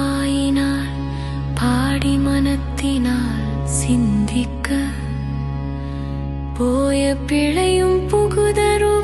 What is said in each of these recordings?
வாயினால் பாடி மனத்தினால் சிந்திக்க. போய பிழையும் புகுதரும்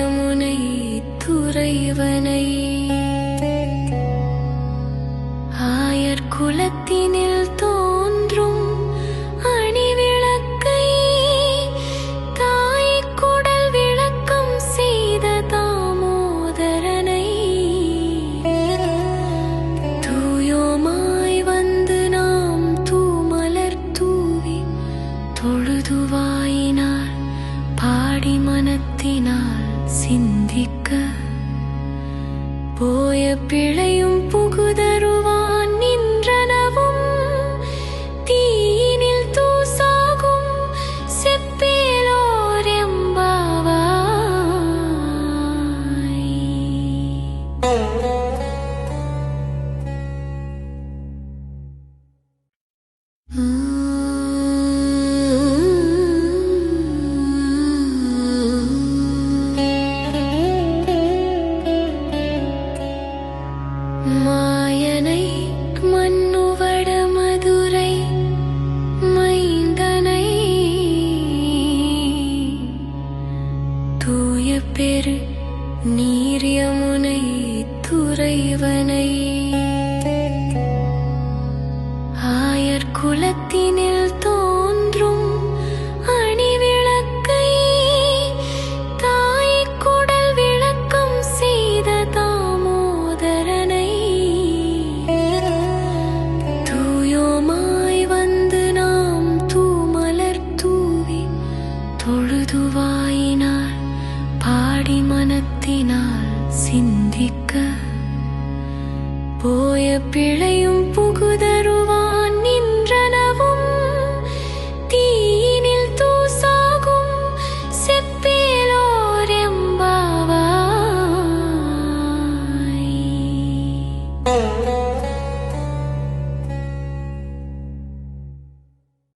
நீரியமுனை துறைவனை. ஆயர் குலத்தினில் தோன்றும் அணிவிளக்கை தாய் குடல் விளக்கம் செய்த தாமோதரனை. தூயோமாய் வந்து நாம் தூமலர் தூவி தொழுதுவாயினால் பாடி மனத்தினால் சிந்திக்க. போய பிழையும் போ மாயனை மன்னுவட மதுரை மைந்தனை. தூய பெரு நீரியமுனை துறைவனை. போய பிழையும் புகுதல்.